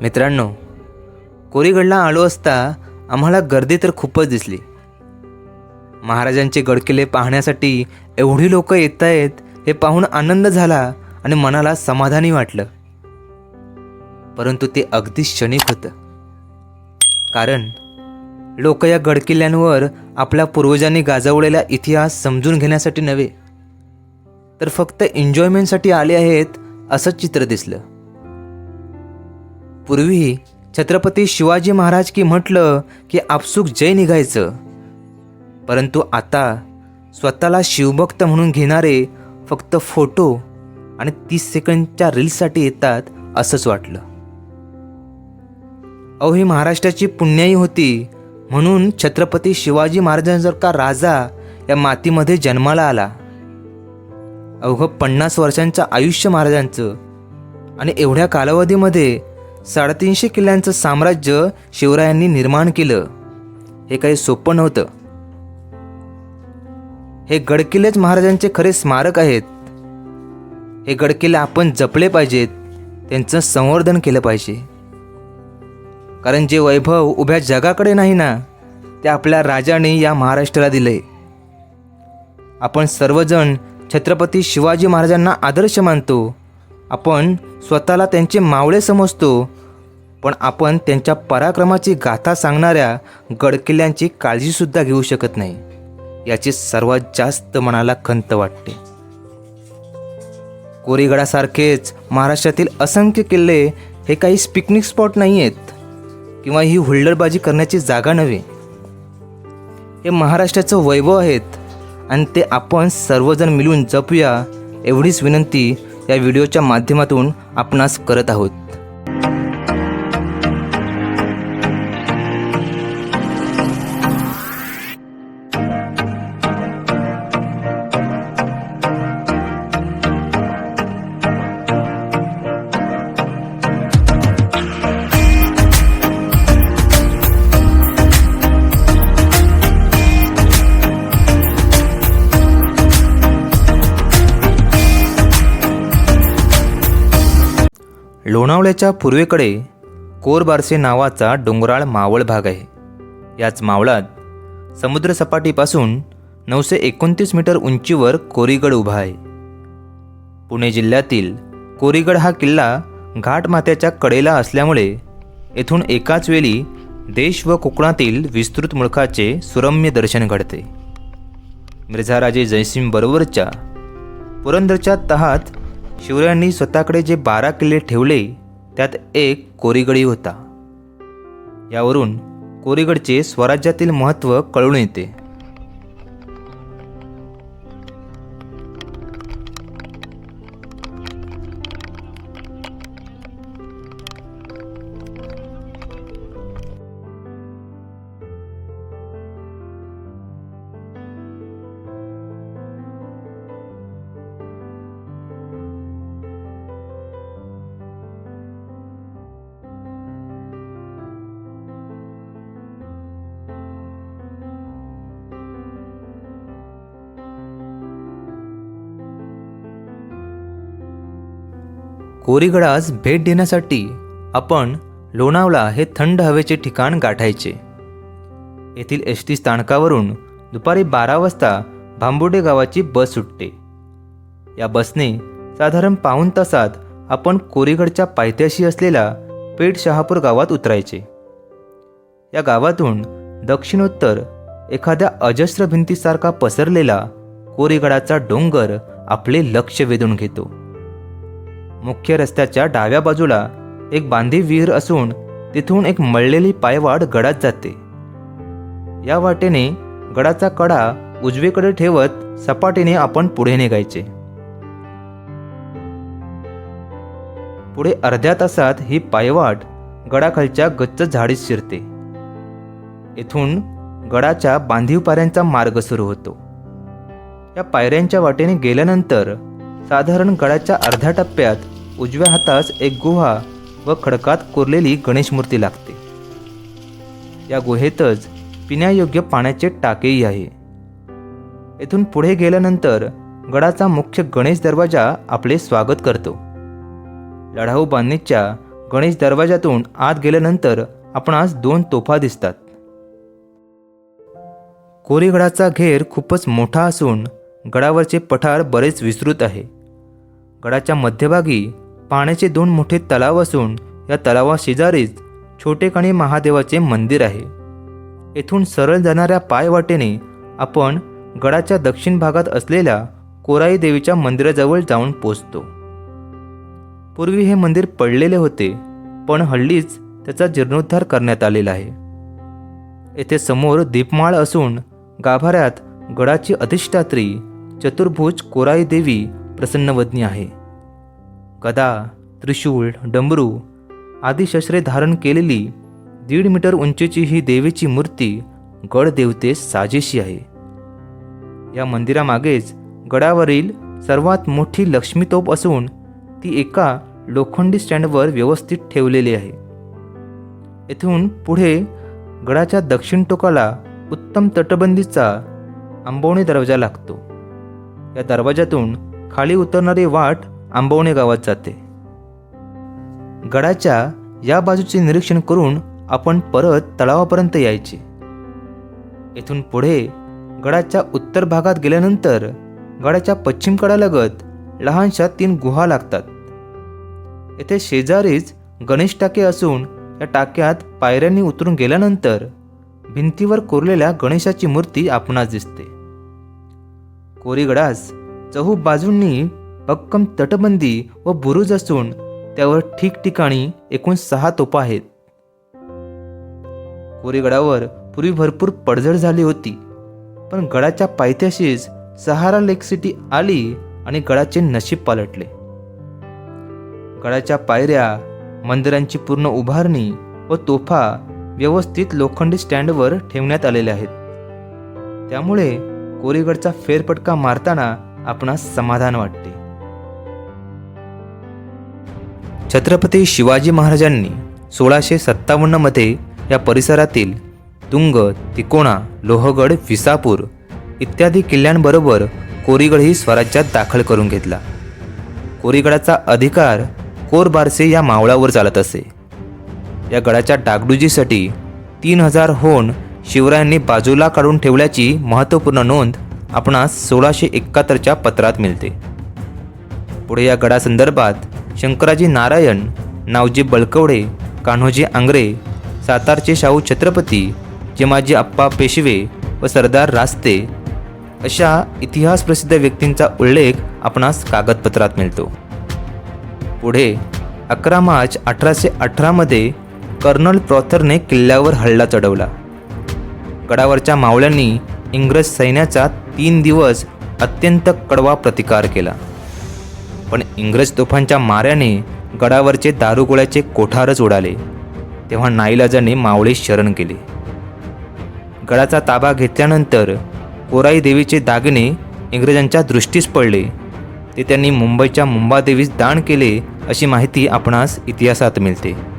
मित्रांनो कोरीगडला आलो असता आम्हाला गर्दी तर खूपच दिसली. महाराजांचे गडकिल्ले पाहण्यासाठी एवढी लोक येत आहेत हे पाहून आनंद झाला आणि मनाला समाधानी वाटलं. परंतु ते अगदी क्षणिक होतं. कारण लोक या गडकिल्ल्यांवर आपल्या पूर्वजांनी गाजवलेला इतिहास समजून घेण्यासाठी नव्हे तर फक्त एन्जॉयमेंटसाठी आले आहेत असं चित्र दिसलं. पूर्वी छत्रपती शिवाजी महाराज की म्हटलं की आपसूक जय निघायचं. परंतु आता स्वतःला शिवभक्त म्हणून घेणारे फक्त फोटो आणि तीस सेकंडच्या रील्ससाठी येतात असंच वाटलं. अहो ही महाराष्ट्राची पुण्याई होती म्हणून छत्रपती शिवाजी महाराजांसारखा राजा या मातीमध्ये जन्माला आला. अवघं पन्नास वर्षांचं आयुष्य महाराजांचं आणि एवढ्या कालावधीमध्ये साडेतीनशे किल्ल्यांचं साम्राज्य शिवरायांनी निर्माण केलं. हे काही सोपं नव्हतं. हे गडकिल्लेच महाराजांचे खरे स्मारक आहेत. हे गडकिल्ले आपण जपले पाहिजेत त्यांचं संवर्धन केलं पाहिजे. कारण जे वैभव उभ्या जगाकडे नाही ना ते आपल्या राजाने या महाराष्ट्राला दिले. आपण सर्वजण छत्रपती शिवाजी महाराजांना आदर्श मानतो. आपण स्वतःला त्यांचे मावळे समजतो पण आपण त्यांच्या पराक्रमाची गाथा सांगणाऱ्या गडकिल्ल्यांची काळजीसुद्धा घेऊ शकत नाही. याची सर्वात जास्त मनाला खंत वाटते. कोरीगडासारखेच महाराष्ट्रातील असंख्य किल्ले हे काही पिकनिक स्पॉट नाही आहेत किंवा ही हुल्डरबाजी करण्याची जागा नव्हे. हे महाराष्ट्राचं वैभव आहेत आणि ते आपण सर्वजण मिळून जपूया एवढीच विनंती या व्हिडिओच्या माध्यमातून आपणास करत आहोत. लोणावळ्याच्या पूर्वेकडे कोरबारसे नावाचा डोंगराळ मावळ भाग आहे. याच मावळात समुद्रसपाटीपासून नऊशे एकोणतीस मीटर उंचीवर कोरीगड उभा आहे. पुणे जिल्ह्यातील कोरीगड हा किल्ला घाटमाथ्याच्या कडेला असल्यामुळे येथून एकाच वेळी देश व कोकणातील विस्तृत मुळखाचे सुरम्य दर्शन घडते. मिर्झाराजे जयसिंग बरोबरच्या पुरंदरच्या तहात शिवरायांनी स्वतःकडे जे बारा किल्ले ठेवले त्यात एक कोरीगडी होता. यावरून कोरीगडचे स्वराज्यातील महत्त्व कळून येते. कोरीगडास भेट देण्यासाठी आपण लोणावळा हे थंड हवेचे ठिकाण गाठायचे. येथील एस टी स्थानकावरून दुपारी बारा वाजता भांबुडे गावाची बस सुटते. या बसने साधारण पाऊण तासात आपण कोरीगडच्या पायथ्याशी असलेल्या पेठ शहापूर गावात उतरायचे. या गावातून दक्षिणोत्तर एखाद्या अजस्र भिंतीसारखा पसरलेला कोरीगडाचा डोंगर आपले लक्ष वेधून घेतो. मुख्य रस्त्याच्या डाव्या बाजूला एक बांधीव विहीर असून तिथून एक मळलेली पायवाट गडात जाते. या वाटेने गडाचा कडा उजवीकडे ठेवत सपाटीने आपण पुढे निघायचे. पुढे अर्ध्या तासात ही पायवाट गडाखालच्या गच्च झाडीत शिरते. येथून गडाच्या बांधीव पाऱ्यांचा मार्ग सुरू होतो. या पायऱ्यांच्या वाटेने गेल्यानंतर साधारण गडाच्या अर्ध्या टप्प्यात उजव्या हातास एक गुहा व खडकात कोरलेली गणेश मूर्ती लागते. या गुहेतच पिण्यायोग्य पाण्याचे टाकेही आहे. येथून पुढे गेल्यानंतर गडाचा मुख्य गणेश दरवाजा आपले स्वागत करतो. लढाऊ बांधणीच्या गणेश दरवाजातून आत गेल्यानंतर आपणास दोन तोफा दिसतात. कोरीगडाचा घेर खूपच मोठा असून गडावरचे पठार बरेच विस्तृत आहे. गडाच्या मध्यभागी पाण्याचे दोन मोठे तलाव असून या तलावाशेजारीच छोटेकणी महादेवाचे मंदिर आहे. येथून सरळ जाणाऱ्या पायवाटेने आपण गडाच्या दक्षिण भागात असलेल्या कोराई देवीच्या मंदिराजवळ जाऊन पोचतो. पूर्वी हे मंदिर पडलेले होते पण हल्लीच त्याचा जीर्णोद्धार करण्यात आलेला आहे. येथे समोर दीपमाळ असून गाभाऱ्यात गडाची अधिष्ठात्री चतुर्भुज कोराई देवी प्रसन्नवदनी आहे. गदा त्रिशूळ डमरू आदी शस्त्रे धारण केलेली दीड मीटर उंचीची ही देवीची मूर्ती गड देवतेस साजेशी आहे. या मंदिरामागेच गडावरील सर्वात मोठी लक्ष्मीतोप असून ती एका लोखंडी स्टँडवर व्यवस्थित ठेवलेली आहे. येथून पुढे गडाच्या दक्षिण टोकाला उत्तम तटबंदीचा आंबोणी दरवाजा लागतो. या दरवाजातून खाली उतरणारी वाट आंबवणे गावात जाते. गडाच्या या बाजूचे निरीक्षण करून आपण परत तलावापर्यंत यायचे. येथून पुढे गडाच्या उत्तर भागात गेल्यानंतर गडाच्या पश्चिम कडालगत लहानशा तीन गुहा लागतात. येथे शेजारीच गणेश टाके असून या टाक्यात पायऱ्यांनी उतरून गेल्यानंतर भिंतीवर कोरलेल्या गणेशाची मूर्ती आपणास दिसते. कोरीगडास चहू बाजूंनी भक्कम तटबंदी व बुरुज असून त्यावर ठिकठिकाणी एकूण सहा तोपा आहेत. कोरीगडावर पूर्वी भरपूर पडझड झाली होती पण गडाच्या पायथ्याशीच सहारा लेक सिटी आली आणि गडाचे नशीब पालटले. गडाच्या पायऱ्या मंदिरांची पूर्ण उभारणी व तोफा व्यवस्थित लोखंडी स्टँडवर ठेवण्यात आलेल्या आहेत. त्यामुळे कोरीगडचा फेरफटका मारताना आपणास समाधान वाटते. छत्रपती शिवाजी महाराजांनी सोळाशे सत्तावन्नमध्ये या परिसरातील तुंग तिकोणा लोहगड विसापूर इत्यादी किल्ल्यांबरोबर कोरीगडही स्वराज्यात दाखल करून घेतला. कोरीगडाचा अधिकार कोरबारसे या मावळावर चालत असे. या गडाच्या डागडुजीसाठी तीन हजार होण शिवरायांनी बाजूला काढून ठेवल्याची महत्त्वपूर्ण नोंद आपणास सोळाशे एकाहत्तरच्या पत्रात मिळते. पुढे या गडासंदर्भात शंकराजी नारायण नावजी बळकवडे कान्होजी आंग्रे सातारचे शाहू छत्रपती चिमाजी अप्पा पेशवे व सरदार रास्ते अशा इतिहास प्रसिद्ध व्यक्तींचा उल्लेख आपणास कागदपत्रात मिळतो. पुढे अकरा मार्च अठराशे अठरामध्ये कर्नल प्रॉथरने किल्ल्यावर हल्ला चढवला. गडावरच्या मावळ्यांनी इंग्रज सैन्याचा तीन दिवस अत्यंत कडवा प्रतिकार केला. पण इंग्रज तोफांच्या माऱ्याने गडावरचे दारुगोळ्याचे कोठारच उडाले. तेव्हा नाईलाजाने मावळे शरण केले. गडाचा ताबा घेतल्यानंतर कोराई देवीचे दागिने इंग्रजांच्या दृष्टीस पडले. ते त्यांनी मुंबईच्या मुंबादेवीस दान केले अशी माहिती आपणास इतिहासात मिळते.